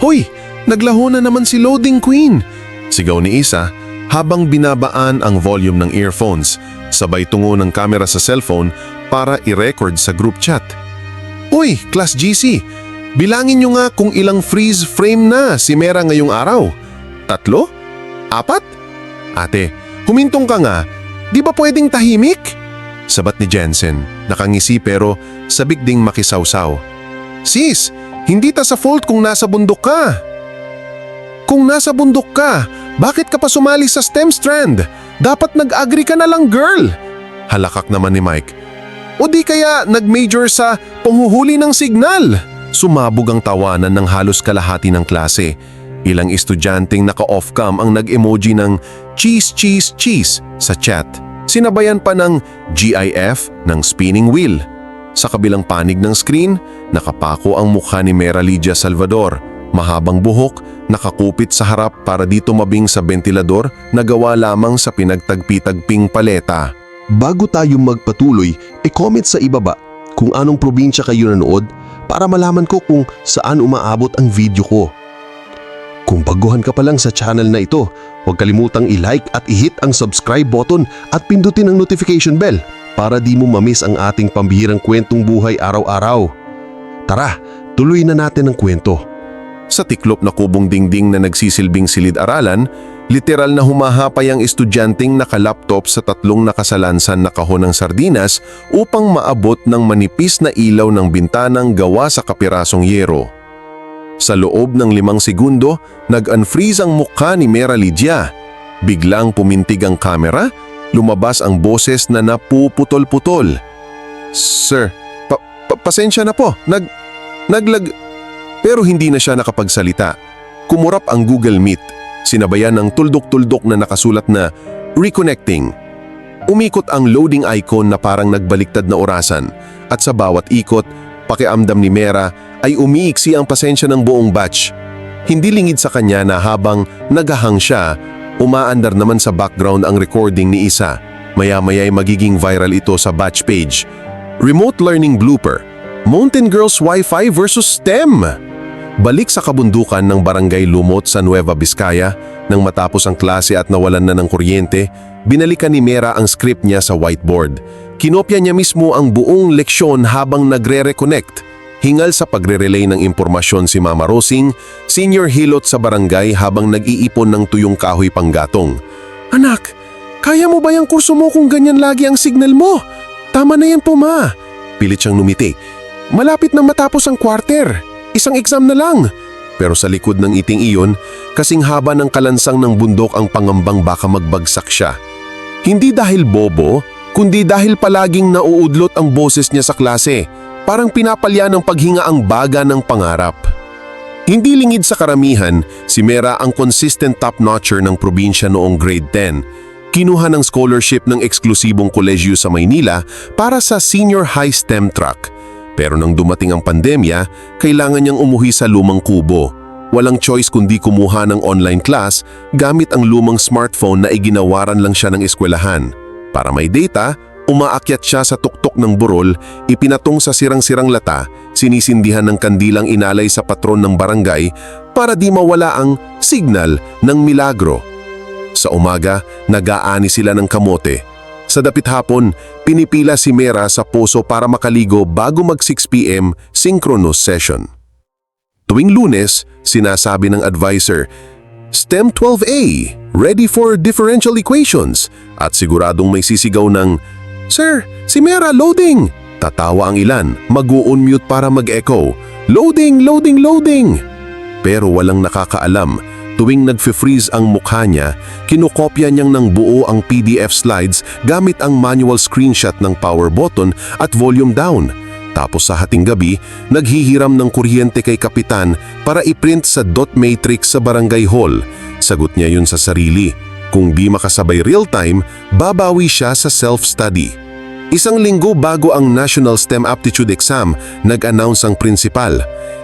Hoy, naglaho na naman si Loading Queen! Sigaw ni Isa habang binabaan ang volume ng earphones, sabay tungo ng camera sa cellphone para i-record sa group chat. Uy, Class GC, bilangin nyo nga kung ilang freeze frame na si Mera ngayong araw. Tatlo? Apat? Ate, humintong ka nga, di ba pwedeng tahimik? Sabat ni Jensen, nakangisi pero sabik ding makisawsaw. Sis, hindi ta sa fault kung nasa bundok ka. Kung nasa bundok ka, bakit ka pa sumali sa STEM strand? Dapat nag-agree ka na lang, girl! Halakak naman ni Mike. O di kaya nag-major sa panghuhuli ng signal? Sumabog ang tawanan ng halos kalahati ng klase. Ilang estudyanteng naka-off cam ang nag-emoji ng cheese, cheese, cheese sa chat. Sinabayan pa ng GIF ng spinning wheel. Sa kabilang panig ng screen, nakapako ang mukha ni Mera Lydia Salvador. Mahabang buhok, nakakupit sa harap para di tumabing sa ventilador na gawa lamang sa pinagtagpi-tagping paleta. Bago tayo magpatuloy, e-comment sa ibaba kung anong probinsya kayo nanood para malaman ko kung saan umaabot ang video ko. Kung baguhan ka pa lang sa channel na ito, huwag kalimutang i-like at i-hit ang subscribe button at pindutin ang notification bell para di mo mamiss ang ating pambihirang kwentong buhay araw-araw. Tara, tuloy na natin ang kwento. Sa tiklop na kubong dingding na nagsisilbing silid-aralan, literal na humahapay ang estudyanteng naka-laptop sa tatlong nakasalansan na kahon ng sardinas upang maabot ng manipis na ilaw ng bintanang gawa sa kapirasong yero. Sa loob ng limang segundo, nag-unfreeze ang mukha ni Mera Lydia. Biglang pumintig ang kamera, lumabas ang boses na napuputol-putol. Sir, pa- pa- pasensya na po, nag... naglag... Pero hindi na siya nakapagsalita. Kumurap ang Google Meet, sinabayan ng tuldok-tuldok na nakasulat na Reconnecting. Umikot ang loading icon na parang nagbaliktad na orasan at sa bawat ikot, pakiamdam ni Mera ay umiiksi ang pasensya ng buong batch. Hindi lingid sa kanya na habang nagahang siya, umaandar naman sa background ang recording ni Isa. Maya-maya ay magiging viral ito sa batch page. Remote Learning Blooper, Mountain Girls Wi-Fi versus STEM. Balik sa kabundukan ng Barangay Lumot sa Nueva Vizcaya, nang matapos ang klase at nawalan na ng kuryente, binalikan ni Mera ang script niya sa whiteboard. Kinopya niya mismo ang buong leksyon habang nagre-reconnect. Hingal sa pagre-relay ng impormasyon si Mama Rosing, senior hilot sa barangay habang nag-iipon ng tuyong kahoy panggatong. Anak, kaya mo ba yung kurso mo kung ganyan lagi ang signal mo? Tama na yan po ma. Pilit siyang numiti. Malapit na matapos ang quarter. Isang exam na lang. Pero sa likod ng iting iyon, kasing haba ng kalansang ng bundok ang pangambang baka magbagsak siya. Hindi dahil bobo, kundi dahil palaging nauudlot ang boses niya sa klase. Parang pinapalya ng paghinga ang baga ng pangarap. Hindi lingid sa karamihan, si Mera ang consistent top-notcher ng probinsya noong grade 10. Kinuha ng scholarship ng eksklusibong kolehiyo sa Maynila para sa senior high STEM track. Pero nang dumating ang pandemya, kailangan niyang umuhi sa lumang kubo. Walang choice kundi kumuha ng online class gamit ang lumang smartphone na iginawaran lang siya ng eskwelahan. Para may data, umaakyat siya sa tuktok ng burol, ipinatong sa sirang-sirang lata, sinisindihan ng kandilang inalay sa patron ng barangay para di mawala ang signal ng milagro. Sa umaga, nag-aani sila ng kamote. Sa dapit hapon, pinipila si Mera sa poso para makaligo bago mag 6pm synchronous session. Tuwing lunes, sinasabi ng advisor, STEM 12A, ready for differential equations, at siguradong may sisigaw ng, Sir, si Mera loading! Tatawa ang ilan, mag-unmute para mag-echo, Loading, loading, loading! Pero walang nakakaalam, tuwing nag-freeze ang mukha niya, kinukopya niyang ng buo ang PDF slides gamit ang manual screenshot ng power button at volume down. Tapos sa hating gabi, naghihiram ng kuryente kay kapitan para iprint sa dot matrix sa barangay hall. Sagot niya yun sa sarili. Kung di makasabay real time, babawi siya sa self-study. Isang linggo bago ang National STEM Aptitude Exam, nag-announce ang principal.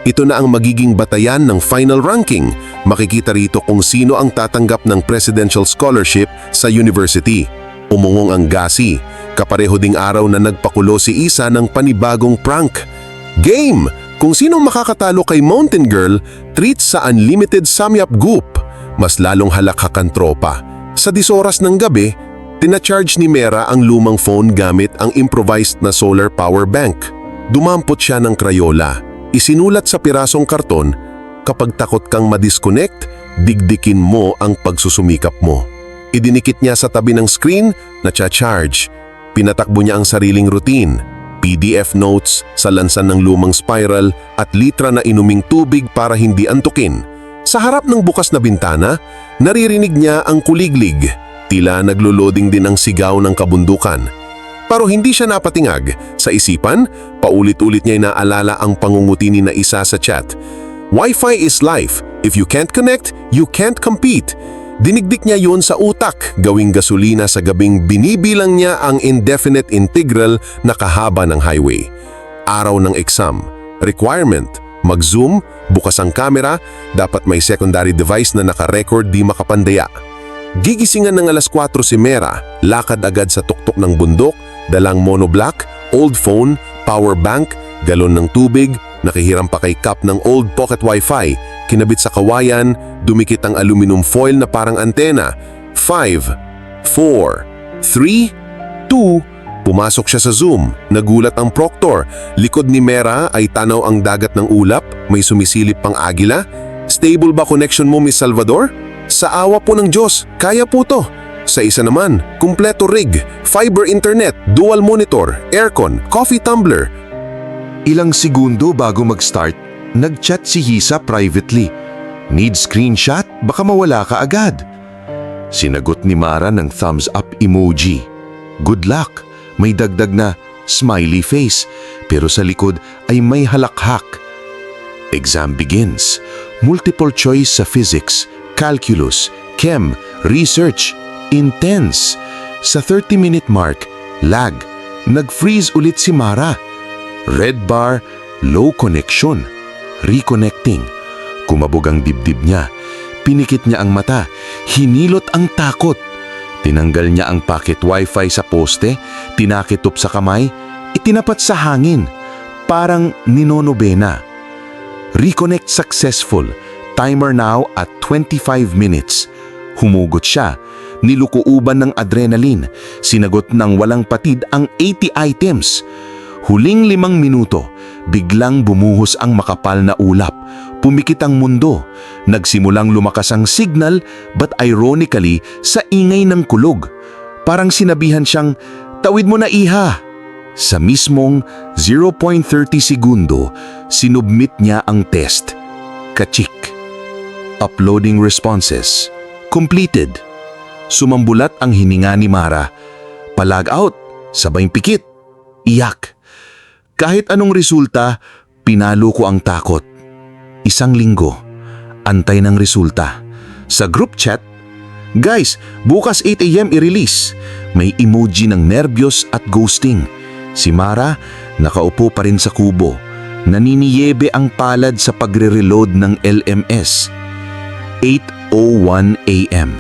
Ito na ang magiging batayan ng final ranking. Makikita rito kung sino ang tatanggap ng presidential scholarship sa university. Umungong ang gasi. Kapareho ding araw na nagpakulo si Isa ng panibagong prank. Game! Kung sinong makakatalo kay Mountain Girl, treat sa Unlimited Samyap Goop. Mas lalong halakhakan tropa. Sa 10 oras ng gabi, tina-charge ni Mera ang lumang phone gamit ang improvised na solar power bank. Dumampot siya ng Crayola. Isinulat sa pirasong karton, kapag takot kang madisconnect, digdikin mo ang pagsusumikap mo. Idinikit niya sa tabi ng screen na charge. Pinatakbo niya ang sariling routine. PDF notes sa lansan ng lumang spiral at litra na inuming tubig para hindi antukin. Sa harap ng bukas na bintana, naririnig niya ang kuliglig. Tila naglo-loading din ang sigaw ng kabundukan. Pero hindi siya napatingag. Sa isipan, paulit-ulit niya inaalala ang pangunguti ni na isa sa chat. Wi-Fi is life. If you can't connect, you can't compete. Dinigdik niya yun sa utak, gawing gasolina sa gabing binibilang niya ang indefinite integral na kahaba ng highway. Araw ng exam. Requirement. Mag-zoom, bukas ang camera, dapat may secondary device na naka-record di makapandaya. Gigisingan ng alas 4 si Mera, lakad agad sa tuktok ng bundok, dalang monoblock, old phone, power bank, galon ng tubig, nakihiram pa kay cup ng old pocket wifi, kinabit sa kawayan, dumikit ang aluminum foil na parang antena. 5, 4, 3, 2, pumasok siya sa Zoom. Nagulat ang proctor. Likod ni Mera ay tanaw ang dagat ng ulap, may sumisilip pang agila. Stable ba connection mo, Miss Salvador? Sa awa po ng Diyos, kaya po to. Sa isa naman, kumpleto rig, fiber internet, dual monitor, aircon, coffee tumbler, Ilang segundo bago mag-start, nag-chat si Hisa privately. Need screenshot? Baka mawala ka agad. Sinagot ni Mara ng thumbs up emoji. Good luck. May dagdag na smiley face pero sa likod ay may halakhak. Exam begins. Multiple choice sa physics, calculus, chem, research. Intense. Sa 30-minute mark, lag. Nag-freeze ulit si Mara. Red bar, low connection. Reconnecting. Kumabog ang dibdib niya. Pinikit niya ang mata. Hinilot ang takot. Tinanggal niya ang pocket wifi sa poste, tinakitop sa kamay, itinapat sa hangin. Parang ninonobena. Reconnect successful. Timer now at 25 minutes. Humugot siya. Nilukuuban ng adrenaline. Sinagot ng walang patid ang 80 items. Huling limang minuto, biglang bumuhos ang makapal na ulap. Pumikit ang mundo. Nagsimulang lumakas ang signal but ironically sa ingay ng kulog. Parang sinabihan siyang, tawid mo na iha. Sa mismong 0.30 segundo, sinubmit niya ang test. Kachik. Uploading responses. Completed. Sumambulat ang hininga ni Mara. Palag out. Sabay pikit. Iyak. Kahit anong resulta, pinalo ko ang takot. Isang linggo. Antay ng resulta. Sa group chat, Guys, bukas 8am i-release. May emoji ng nervyos at ghosting. Si Mara, nakaupo pa rin sa kubo. Naniniyebe ang palad sa pagre-reload ng LMS. 8.01 a.m.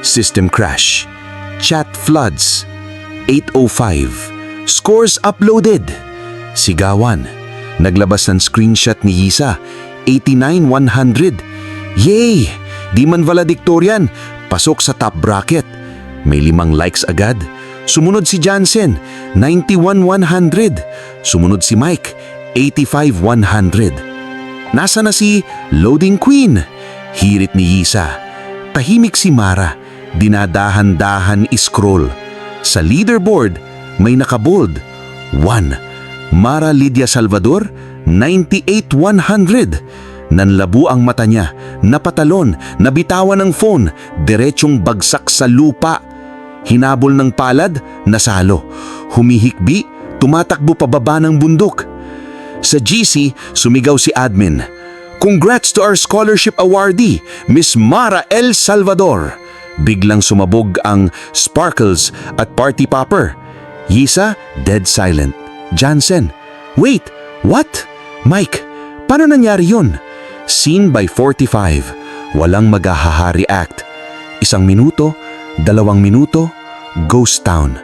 System crash. Chat floods. 8.05. Scores uploaded. Sigawan. Naglabas ng screenshot ni Yisa. 89-100. Yay! Di man valedictorian. Pasok sa top bracket. May limang likes agad. Sumunod si Jansen. 91-100. Sumunod si Mike. 85-100. Nasa na si Loading Queen? Hirit ni Yisa. Tahimik si Mara. Dinadahan-dahan scroll. Sa leaderboard, may nakabold. 1. Mara Lydia Salvador, 98-100. Nanlabo ang mata niya, napatalon, nabitawan ng phone, diretsong bagsak sa lupa. Hinabol ng palad, nasalo. Humihikbi, tumatakbo pababa ng bundok. Sa GC, sumigaw si admin. Congrats to our scholarship awardee, Miss Mara El Salvador. Biglang sumabog ang sparkles at party popper. Yisa, dead silent. Jansen, wait, what? Mike, paano nangyari yun? Scene by 45. Walang magahaha-react. Isang minuto, dalawang minuto, ghost town.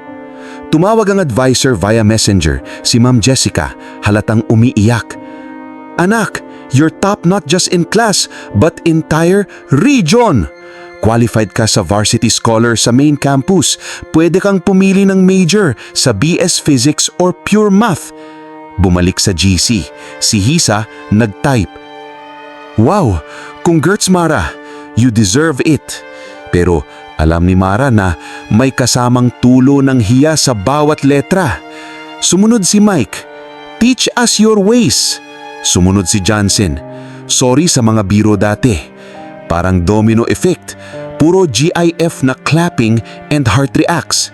Tumawag ang advisor via messenger, si Ma'am Jessica, halatang umiiyak. Anak, you're top not just in class, but entire region. Qualified ka sa varsity scholar sa main campus. Pwede kang pumili ng major sa BS Physics or Pure Math. Bumalik sa GC. Si Hisa nag-type. Wow, congrats Mara. You deserve it. Pero alam ni Mara na may kasamang tulo ng hiya sa bawat letra. Sumunod si Mike. Teach us your ways. Sumunod si Johnson. Sorry sa mga biro dati. Parang domino effect. Puro GIF na clapping and heart reacts.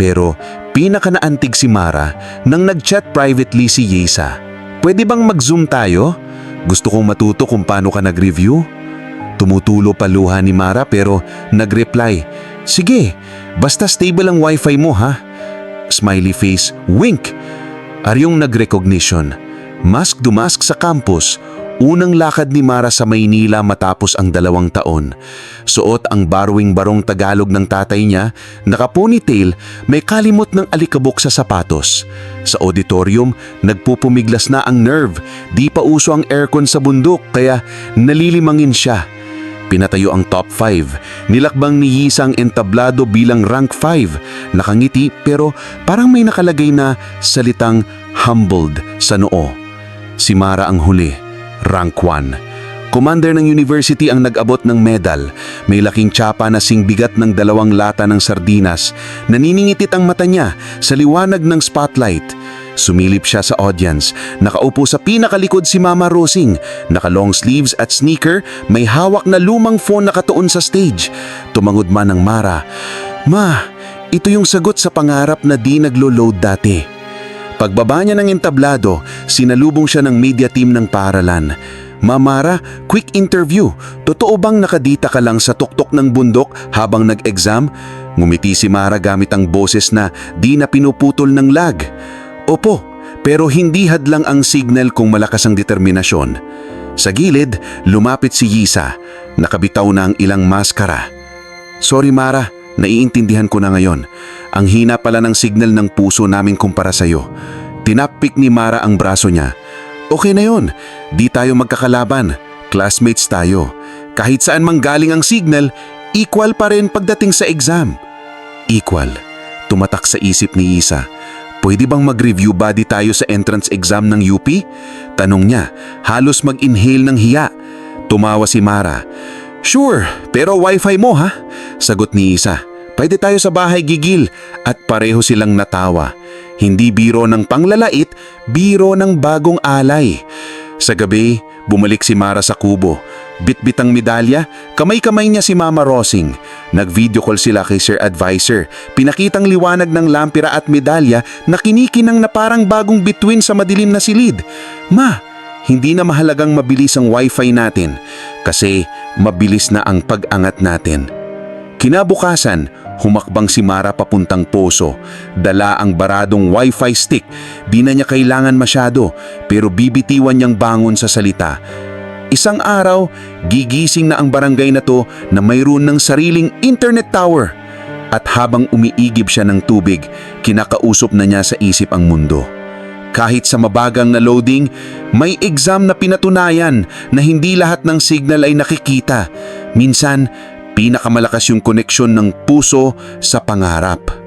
Pero pinaka naantig si Mara nang nag-chat privately si Yesa. Pwede bang mag-zoom tayo? Gusto kong matuto kung paano ka nag-review. Tumutulo pa luha ni Mara pero nag-reply, Sige, basta stable ang wifi mo ha. Smiley face, wink. Aryong nag-recognition. Mask dumask sa campus. Unang lakad ni Mara sa Maynila matapos ang dalawang taon. Suot ang borrowing-barong Tagalog ng tatay niya, naka-ponytail, may kalimot ng alikabok sa sapatos. Sa auditorium, nagpupumiglas na ang nerve. Di pa uso ang aircon sa bundok kaya nalilimangin siya. Pinatayo ang top 5. Nilakbang ni Yisa ang entablado bilang rank 5. Nakangiti pero parang may nakalagay na salitang humbled sa noo. Si Mara ang huli, rank 1. Commander ng university ang nag-abot ng medal. May laking tsapa na singbigat ng dalawang lata ng sardinas. Naniningitit ang mata niya sa liwanag ng spotlight. Sumilip siya sa audience. Nakaupo sa pinakalikod si Mama Rosing. Naka-long sleeves at sneaker, may hawak na lumang phone nakatuon sa stage. Tumangod man ang Mara. Ma, ito yung sagot sa pangarap na di naglo-load dati. Pagbaba niya ng entablado, sinalubong siya ng media team ng paaralan. Mamara, quick interview. Totoo bang nakadita ka lang sa tuktok ng bundok habang nag-exam? Ngumiti si Mara gamit ang boses na di na pinuputol ng lag. Opo, pero hindi hadlang ang signal kung malakas ang determinasyon. Sa gilid, lumapit si Yisa. Nakabitaw na ang ilang maskara. Sorry Mara, naiintindihan ko na ngayon. Ang hina pala ng signal ng puso namin kumpara sa'yo. Tinapik ni Mara ang braso niya. Okay na yon, di tayo magkakalaban. Classmates tayo. Kahit saan mang galing ang signal, equal pa rin pagdating sa exam. Equal. Tumatak sa isip ni Isa. Pwede bang mag-review body tayo sa entrance exam ng UP? Tanong niya, halos mag-inhale ng hiya. Tumawa si Mara. Sure, pero wifi mo ha? Sagot ni Isa. Pwede tayo sa bahay gigil at pareho silang natawa. Hindi biro ng panglalait, biro ng bagong alay. Sa gabi, bumalik si Mara sa kubo. Bitbit ang medalya, kamay-kamay niya si Mama Rosing. Nag-video call sila kay Sir Advisor. Pinakitang liwanag ng lampira at medalya na kinikinang na parang bagong bituin sa madilim na silid. Ma, hindi na mahalagang mabilis ang wifi natin kasi mabilis na ang pag-angat natin. Kinabukasan, humakbang si Mara papuntang poso. Dala ang baradong wifi stick. Di na niya kailangan masyado pero bibitiwan niyang bangon sa salita. Isang araw, gigising na ang barangay na to na mayroon ng sariling internet tower. At habang umiigib siya ng tubig, kinakausap na niya sa isip ang mundo. Kahit sa mabagang na loading, may exam na pinatunayan na hindi lahat ng signal ay nakikita. Minsan, pinakamalakas yung koneksyon ng puso sa pangarap.